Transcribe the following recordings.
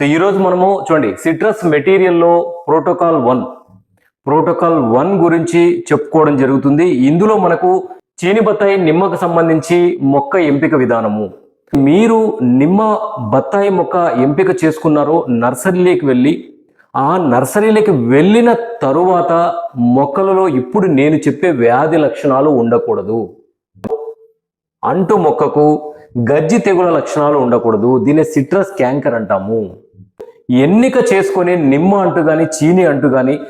So ఈరోజు మనము చూడండి సిట్రస్ మెటీరియల్లో ప్రోటోకాల్ వన్. ప్రోటోకాల్ వన్ గురించి చెప్పుకోవడం జరుగుతుంది. ఇందులో మనకు చీని బత్తాయి నిమ్మకు సంబంధించి మొక్క ఎంపిక విధానము. మీరు నిమ్మ బత్తాయి మొక్క ఎంపిక చేసుకున్నారో నర్సరీలోకి వెళ్ళి ఆ నర్సరీలోకి వెళ్ళిన తరువాత మొక్కలలో ఇప్పుడు నేను చెప్పే వ్యాధి లక్షణాలు ఉండకూడదు. అంటు మొక్కకు గజ్జి తెగుల లక్షణాలు ఉండకూడదు. దీన్ని సిట్రస్ క్యాంకర్ అంటాము. ఎన్నిక చేసుకునే నిమ్మ అంటూ కానీ చీని అంటూ కానీ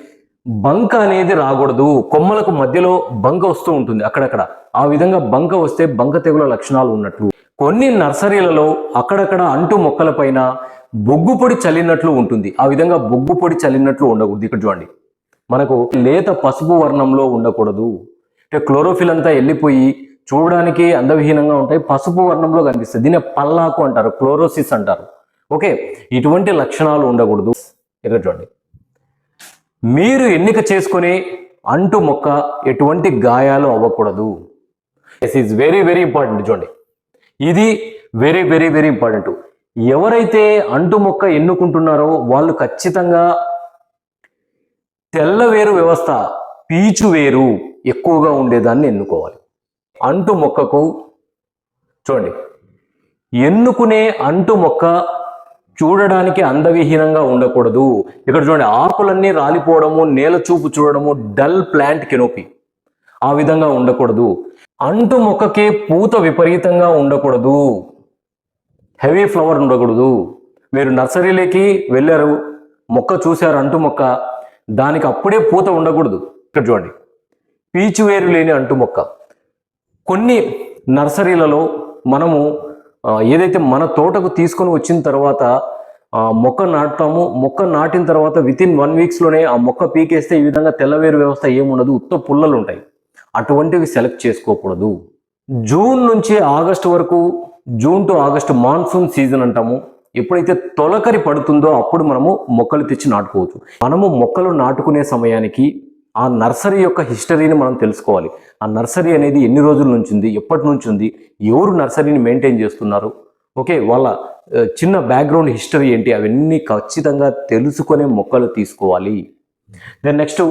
బంక అనేది రాకూడదు. కొమ్మలకు మధ్యలో బంక వస్తూ ఉంటుంది అక్కడక్కడ. ఆ విధంగా బంక వస్తే బంక తెగుల లక్షణాలు ఉన్నట్లు. కొన్ని నర్సరీలలో అక్కడక్కడ అంటు మొక్కల పైన బొగ్గు పొడి చల్లినట్లు ఉంటుంది. ఆ విధంగా బొగ్గు పొడి చల్లినట్లు ఉండకూడదు. ఇక్కడ చూడండి. మనకు లేత పసుపు వర్ణంలో ఉండకూడదు. అంటే క్లోరోఫిల్ అంతా వెళ్ళిపోయి చూడడానికి అందవిహీనంగా ఉంటాయి. పసుపు వర్ణంలో కనిపిస్తుంది. దీన్ని పల్లాకు అంటారు. క్లోరోసిస్ అంటారు. ఓకే ఇటువంటి లక్షణాలు ఉండకూడదు. ఇక్కడ చూడండి. మీరు ఎన్నిక చేసుకుని అంటు మొక్క ఎటువంటి గాయాలు అవ్వకూడదు. Yes is very very important చూడండి. ఇది వెరీ వెరీ వెరీ ఇంపార్టెంట్ ఎవరైతే అంటు మొక్క ఎన్నుకుంటున్నారో వాళ్ళు ఖచ్చితంగా తెల్లవేరు వ్యవస్థ పీచు వేరు ఎక్కువగా ఉండేదాన్ని ఎన్నుకోవాలి. అంటు మొక్కకు చూడండి. ఎన్నుకునే అంటు మొక్క చూడడానికి అందవిహీనంగా ఉండకూడదు. ఇక్కడ చూడండి ఆకులన్నీ రాలిపోవడము నేల చూపు చూడడము డల్ ప్లాంట్ కెనోపీ. ఆ విధంగా ఉండకూడదు. అంటు మొక్కకి పూత విపరీతంగా ఉండకూడదు. హెవీ ఫ్లవర్ ఉండకూడదు. మీరు నర్సరీలోకి వెళ్ళారు మొక్క చూశారు అంటు మొక్క దానికి అప్పుడే పూత ఉండకూడదు. ఇక్కడ చూడండి పీచు వేరు లేని అంటు మొక్క. కొన్ని నర్సరీలలో మనము ఏదైతే మన తోటకు తీసుకొని వచ్చిన తర్వాత మొక్క నాటుతాము మొక్క నాటిన తర్వాత విత్ ఇన్ వన్ వీక్స్లోనే ఆ మొక్క పీకేస్తే ఈ విధంగా తెల్లవేరు వ్యవస్థ ఏముండదు ఉత్త పుల్లలు ఉంటాయి. అటువంటివి సెలెక్ట్ చేసుకోకూడదు. జూన్ నుంచి ఆగస్టు వరకు June to August monsoon season అంటాము. ఎప్పుడైతే తొలకరి పడుతుందో అప్పుడు మనము మొక్కలు తెచ్చి నాటుకోవచ్చు. మనము మొక్కలు నాటుకునే సమయానికి ఆ నర్సరీ యొక్క హిస్టరీని మనం తెలుసుకోవాలి. ఆ నర్సరీ అనేది ఎన్ని రోజుల నుంచి ఉంది ఎప్పటి నుంచి ఉంది ఎవరు నర్సరీని మెయింటైన్ చేస్తున్నారు? ఓకే వాళ్ళ చిన్న బ్యాక్గ్రౌండ్ హిస్టరీ ఏంటి? అవన్నీ ఖచ్చితంగా తెలుసుకునే మొక్కలు తీసుకోవాలి. Then next